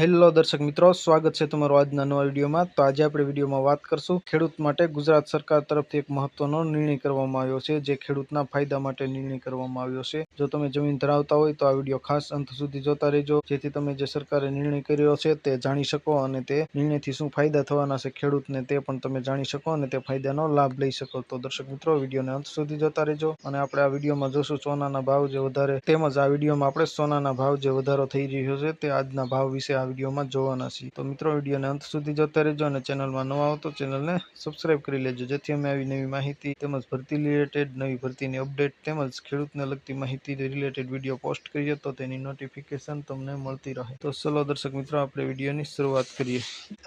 Hello દર્શક મિત્રો, સ્વાગત છે તમારું આજના નવા વિડીયોમાં. તો આજે આપણે વિડીયોમાં વાત કરશું ખેડૂત માટે ગુજરાત સરકાર તરફથી એક મહત્વનો નિર્ણય કરવામાં આવ્યો છે, જે ખેડૂતના ફાયદા માટે નિર્ણય કરવામાં આવ્યો છે. જો તમે જમીન ધરાવતા હોય તો આ વીડિયો ખાસ અંત સુધી જોતા રહેજો, જેથી તમે જે સરકારે નિર્ણય કર્યો છે તે જાણી શકો અને તે નિર્ણયથી શું ફાયદા થવાના છે ખેડૂતને તે પણ તમે જાણી શકો અને તે ફાયદાનો લાભ લઈ શકો. તો દર્શક મિત્રો, વિડીયોને અંત સુધી જોતા રહેજો અને આપણે આ વિડીયોમાં જોશું સોનાના ભાવ જે વધારે તેમજ આ વિડીયોમાં આપણે સોનાના ભાવ જે વધારો થઈ રહ્યો છે તે આજના ભાવ વિશે વિડીયોમાં જોવાના છીએ. તો મિત્રો, વિડીયોને અંત સુધી જોતા રહેજો અને ચેનલમાં નવા હો તો ચેનલને સબસ્ક્રાઇબ કરી લેજો. જેથી અમે આવી નવી માહિતી તેમજ ભરતી રિલેટેડ નવી ભરતીની અપડેટ તેમજ ખેડૂતને લગતી માહિતી રિલેટેડ વીડિયો પોસ્ટ કરીએ તો તેની નોટિફિકેશન તમને મળતી રહે. તો ચલો દર્શક મિત્રો, આપણે વિડીયોની શરૂઆત કરીએ.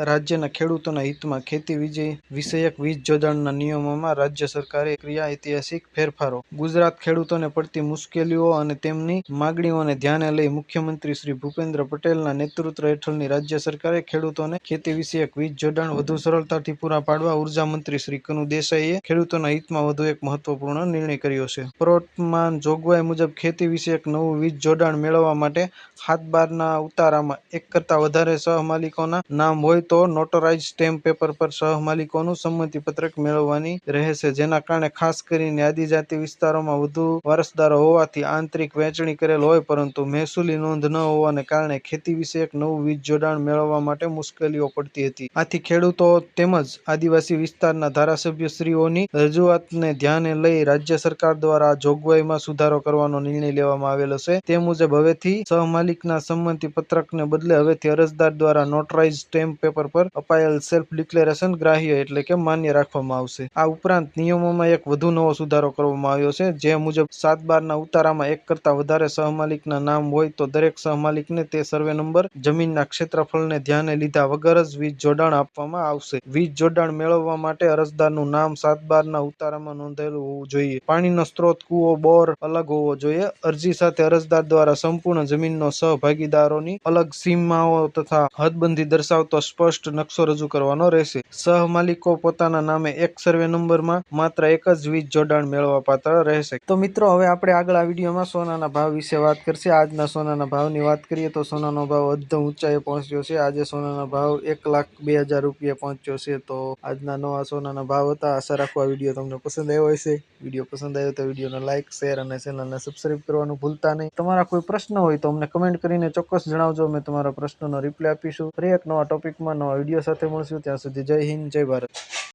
રાજ્યના ખેડૂતોના હિતમાં ખેતી વિજય વિષયક વીજ જોડાણના નિયમોમાં રાજ્ય સરકારે ક્રિયા ઐતિહાસિક ફેરફારો. ગુજરાત ખેડૂતોને પડતી મુશ્કેલીઓ અને તેમની માગણીઓને ધ્યાને લઈ મુખ્યમંત્રી શ્રી ભૂપેન્દ્ર પટેલના નેતૃત્વ હેઠળની રાજ્ય સરકારે ખેડૂતોને ખેતી વિષયક વીજ જોડાણ વધુ સરળતાથી પૂરા પાડવા ઊર્જા મંત્રી શ્રી કનુ દેસાઈએ ખેડૂતોના હિતમાં વધુ એક મહત્વપૂર્ણ નિર્ણય કર્યો છે. પ્રવર્તમાન જોગવાઈ મુજબ ખેતી વિષયક નવું વીજ જોડાણ મેળવવા માટે હાથબારના ઉતારામાં એક કરતાં વધારે સહમાલિકોના નામ હોય તો નોટરાઇઝ સ્ટેમ્પ પેપર પર સહમાલિકોનું સંમતિપત્રક મેળવવાની રહેશે. જેના કારણે ખાસ કરીને આદિજાતિ વિસ્તારોમાં વધુ વારસદારો હોવાથી આંતરિક વહેંચણી કરેલ હોય પરંતુ મહેસૂલી નોંધ ન હોવાને કારણે ખેતી વિષયક નવું વીજ જોડાણ મેળવવા માટે મુશ્કેલીઓ પડતી હતી. આથી ખેડૂતો તેમજ આદિવાસી વિસ્તારના ધારાસભ્યશ્રીઓની રજૂઆતને ધ્યાને લઈ રાજ્ય સરકાર દ્વારા જોગવાઈમાં સુધારો કરવાનો નિર્ણય લેવામાં આવેલો છે. તે મુજબ હવેથી સહમાલિકના સંમતિ પત્રકને બદલે હવેથી અરજદાર દ્વારા નોટરાઇઝ સ્ટેમ્પ પેપર પર અપાયેલ સેલ્ફ ડિક્લેરેશન ગ્રાહ્ય એટલે કે માન્ય રાખવામાં આવશે. આ ઉપરાંત નિયમોમાં એક વધુ નવો સુધારો કરવામાં આવ્યો છે, જે મુજબ સાત બારના ઉતારામાં એક કરતાં વધારે સહમાલિકના નામ હોય તો દરેક સહમાલિકને તે સર્વે નંબર જમીનના ક્ષેત્રફળને ધ્યાને લીધા વગર જ વીજ જોડાણ આપવામાં આવશે. વીજ જોડાણ મેળવવા માટે અરજદારનું નામ સાત ઉતારામાં નોંધાયેલું હોવું જોઈએ. પાણીનો સ્ત્રોત, કૂવો, બોર અલગ હોવો જોઈએ. અરજી સાથે અરજદાર દ્વારા સંપૂર્ણ જમીનનો સહભાગીદારોની અલગ સીમાઓ તથા હદબંધી દર્શાવતો સ્પષ્ટ નકશો રજૂ કરવાનો રહેશે. સહમાલિકો પોતાના નામે એક સર્વે નંબરમાં માત્ર એક જ વીજ જોડાણ મેળવવા પાત્ર રહેશે. તો મિત્રો, હવે આપણે આગળ આ વિડીયોમાં સોનાના ભાવ વિશે વાત કરશે. આજના સોનાના ભાવની વાત કરીએ તો સોનાનો ભાવ અદ્ધમ ઊંચાઈએ પહોંચ્યો છે. આજે સોનાના ભાવ એક લાખ બે હજાર રૂપિયા પહોંચ્યો છે. તો આજના નવા સોનાના ભાવ હતા. આશા રાખવા વીડિયો તમને પસંદ આવ્યો હશે. વીડિયો પસંદ આવ્યો તો વિડીયોને લાઇક શેર અને ચેનલને સબસ્ક્રાઇબ કરવાનું ભૂલતા નહીં. તમારા કોઈ પ્રશ્ન હોય તો અમને કમેન્ટ કરીને ચોક્કસ જણાવજો. અમે તમારા પ્રશ્નોનો રિપ્લાય આપીશું. ફરી એક નવા ટોપિકમાં નવા વીડિયો સાથે મળશું. ત્યાં સુધી જય હિન્દ, જય ભારત.